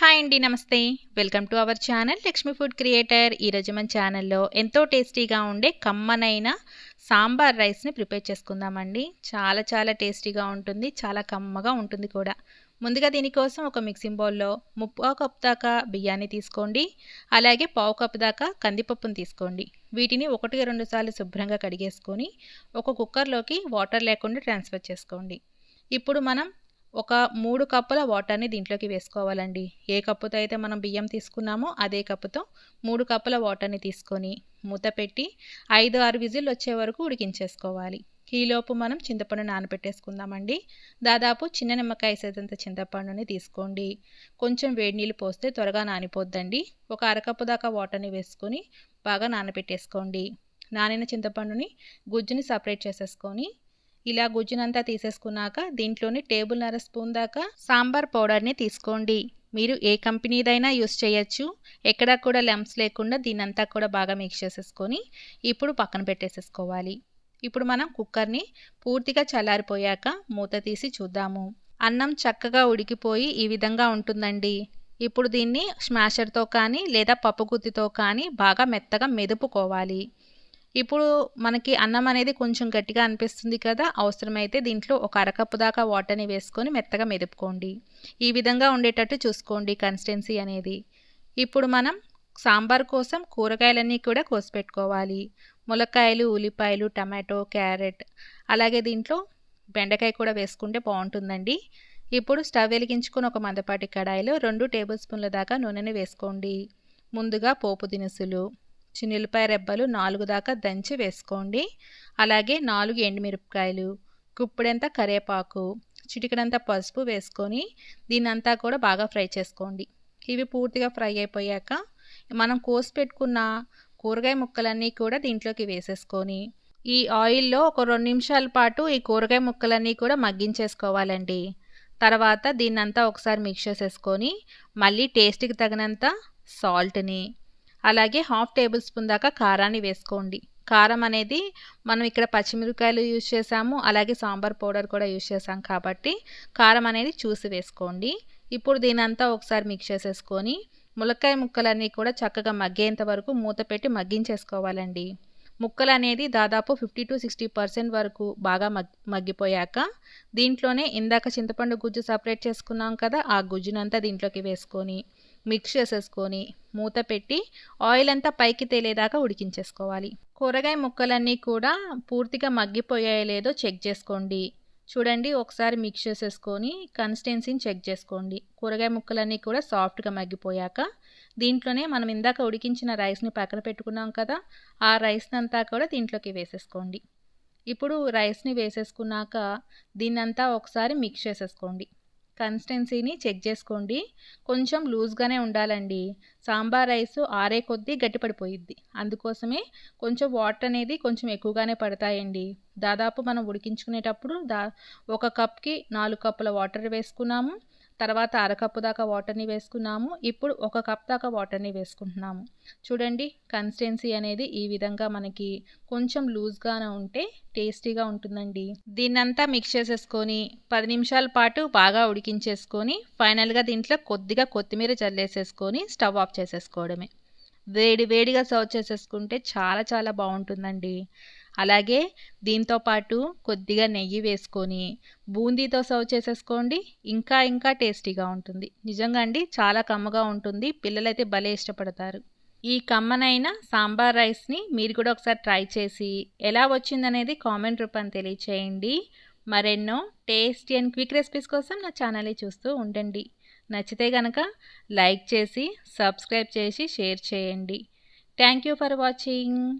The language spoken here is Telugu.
హాయ్ అండి నమస్తే. Welcome to our channel Lakshmi food creator. ఈరోజు మన ఛానల్లో ఎంతో టేస్టీగా ఉండే కమ్మనైన సాంబార్ రైస్ని ప్రిపేర్ చేసుకుందామండి. చాలా చాలా టేస్టీగా ఉంటుంది చాలా కమ్మగా ఉంటుంది కూడా. ముందుగా దీనికోసం ఒక మిక్సింగ్ బౌల్లో ముప్పావు కప్ దాకా బియ్యాన్ని తీసుకోండి. అలాగే పావు కప్ దాకా కందిపప్పును తీసుకోండి. వీటిని ఒకటి రెండు సార్లు శుభ్రంగా కడిగేసుకొని ఒక కుక్కర్లోకి వాటర్ లేకుండా ట్రాన్స్ఫర్ చేసుకోండి. ఇప్పుడు మనం ఒక మూడు కప్పుల వాటర్ని దీంట్లోకి వేసుకోవాలండి. ఏ కప్పుతో అయితే మనం బియ్యం తీసుకున్నామో అదే కప్పుతో మూడు కప్పుల వాటర్ని తీసుకొని మూత పెట్టి ఐదు ఆరు విజిల్ వచ్చే వరకు ఉడికించేసుకోవాలి. ఈలోపు మనం చింతపండు నానబెట్టేసుకుందామండి. దాదాపు చిన్న నిమ్మకాయ సైజంత చింతపండుని తీసుకోండి. కొంచెం వేడి నీళ్ళు పోస్తే త్వరగా నానిపోద్దండి. ఒక అరకప్పు దాకా వాటర్ని వేసుకొని బాగా నానబెట్టేసుకోండి. నానిన చింతపండుని గుజ్జుని సపరేట్ చేసేసుకొని ఇలా గుజ్జునంతా తీసేసుకున్నాక దీంట్లోని టేబుల్నర స్పూన్ దాకా సాంబార్ పౌడర్ని తీసుకోండి. మీరు ఏ కంపెనీదైనా యూస్ చేయొచ్చు. ఎక్కడా కూడా లెమ్స్ లేకుండా దీనంతా కూడా బాగా మిక్స్ చేసేసుకొని ఇప్పుడు పక్కన పెట్టేసేసుకోవాలి. ఇప్పుడు మనం కుక్కర్ని పూర్తిగా చల్లారిపోయాక మూత తీసి చూద్దాము. అన్నం చక్కగా ఉడికిపోయి ఈ విధంగా ఉంటుందండి. ఇప్పుడు దీన్ని స్మాషర్తో కానీ లేదా పప్పు గుత్తితో కానీ బాగా మెత్తగా మెదుపుకోవాలి. ఇప్పుడు మనకి అన్నం అనేది కొంచెం గట్టిగా అనిపిస్తుంది కదా అవసరమైతే దీంట్లో ఒక అరకప్పు దాకా వాటర్ని వేసుకొని మెత్తగా మెదుపుకోండి. ఈ విధంగా ఉండేటట్టు చూసుకోండి కన్సిస్టెన్సీ అనేది. ఇప్పుడు మనం సాంబార్ కోసం కూరగాయలన్నీ కూడా కోసి పెట్టుకోవాలి ములక్కాయలు ఉల్లిపాయలు టమాటో క్యారెట్ అలాగే దీంట్లో బెండకాయ కూడా వేసుకుంటే బాగుంటుందండి. ఇప్పుడు స్టవ్ వెలిగించుకుని ఒక మందపాటి కడాయిలో రెండు టేబుల్ స్పూన్ల దాకా నూనెని వేసుకోండి. ముందుగా పోపు దినుసులు చిన్నులపాయ రెబ్బలు నాలుగు దాకా దంచి వేసుకోండి. అలాగే నాలుగు ఎండుమిరపకాయలు గుప్పుడంత కరివేపాకు చిటికడంత పసుపు వేసుకొని దీనంతా కూడా బాగా ఫ్రై చేసుకోండి. ఇవి పూర్తిగా ఫ్రై అయిపోయాక మనం కోసి పెట్టుకున్న కూరగాయ ముక్కలన్నీ కూడా దీంట్లోకి వేసేసుకొని ఈ ఆయిల్లో ఒక రెండు నిమిషాల పాటు ఈ కూరగాయ ముక్కలన్నీ కూడా మగ్గించేసుకోవాలండి. తర్వాత దీన్నంతా ఒకసారి మిక్స్ చేసేసుకొని మళ్ళీ టేస్ట్కి తగినంత సాల్ట్ని అలాగే హాఫ్ టేబుల్ స్పూన్ దాకా కారాన్ని వేసుకోండి. కారం అనేది మనం ఇక్కడ పచ్చిమిరపకాయలు యూజ్ చేసాము అలాగే సాంబార్ పౌడర్ కూడా యూజ్ చేసాం కాబట్టి కారం అనేది చూసి వేసుకోండి. ఇప్పుడు దీనంతా ఒకసారి మిక్స్ చేసేసుకొని ములక్కాయ ముక్కలన్నీ కూడా చక్కగా మగ్గేంత వరకు మూత పెట్టి మగ్గించేసుకోవాలండి. ముక్కలు అనేది దాదాపు ఫిఫ్టీ టు సిక్స్టీ పర్సెంట్ వరకు బాగా మగ్ మగ్గిపోయాక దీంట్లోనే ఇందాక చింతపండు గుజ్జు సపరేట్ చేసుకున్నాం కదా ఆ గుజ్జునంతా దీంట్లోకి వేసుకొని మిక్స్ చేసేసుకొని మూత పెట్టి ఆయిల్ అంతా పైకి తేలేదాకా ఉడికించేసుకోవాలి. కూరగాయ ముక్కలన్నీ కూడా పూర్తిగా మగ్గిపోయాయో లేదో చెక్ చేసుకోండి. చూడండి ఒకసారి మిక్స్ చేసేసుకొని కన్సిస్టెన్సీని చెక్ చేసుకోండి. కూరగాయ ముక్కలన్నీ కూడా సాఫ్ట్గా మగ్గిపోయాక దీంట్లోనే మనం ఇందాక ఉడికించిన రైస్ని పక్కన పెట్టుకున్నాం కదా ఆ రైస్ని అంతా కూడా దీంట్లోకి వేసేసుకోండి. ఇప్పుడు రైస్ని వేసేసుకున్నాక దీన్నంతా ఒకసారి మిక్స్ చేసేసుకోండి. కన్సిస్టెన్సీని చెక్ చేసుకోండి. కొంచెం లూజ్గానే ఉండాలండి. సాంబార్ రైస్ ఆరే కొద్దీ గట్టిపడిపోయిద్ది. అందుకోసమే కొంచెం వాటర్ అనేది కొంచెం ఎక్కువగానే పడతాయండి. దాదాపు మనం ఉడికించుకునేటప్పుడు దా ఒక కప్కి నాలుగు కప్పుల వాటర్ వేసుకున్నాము. తర్వాత అరకప్పు దాకా వాటర్ని వేసుకున్నాము. ఇప్పుడు ఒక కప్ దాకా వాటర్ని వేసుకుంటున్నాము. చూడండి కన్సిస్టెన్సీ అనేది ఈ విధంగా మనకి కొంచెం లూజ్గానే ఉంటే టేస్టీగా ఉంటుందండి. దీన్నంతా మిక్స్ చేసేసుకొని పది నిమిషాల పాటు బాగా ఉడికించేసుకొని ఫైనల్గా దీంట్లో కొద్దిగా కొత్తిమీర చల్లేసేసుకొని స్టవ్ ఆఫ్ చేసేసుకోవడమే. వేడి వేడిగా సర్వ్ చేసేసుకుంటే చాలా చాలా బాగుంటుందండి. అలాగే దీంతో పాటు కొద్దిగా నెయ్యి వేసుకొని బూందీతో సర్వ్ చేసేసుకోండి. ఇంకా ఇంకా టేస్టీగా ఉంటుంది. నిజంగా అండి చాలా కమ్మగా ఉంటుంది. పిల్లలైతే భలే ఇష్టపడతారు. ఈ కమ్మనైన సాంబార్ రైస్ని మీరు కూడా ఒకసారి ట్రై చేసి ఎలా వచ్చిందనేది కామెంట్ రూపాన్ని తెలియచేయండి. మరెన్నో టేస్టీ అండ్ క్విక్ రెసిపీస్ కోసం నా ఛానల్ని చూస్తూ ఉండండి. నచ్చితే కనుక లైక్ చేసి సబ్స్క్రైబ్ చేసి షేర్ చేయండి. Thank you for watching.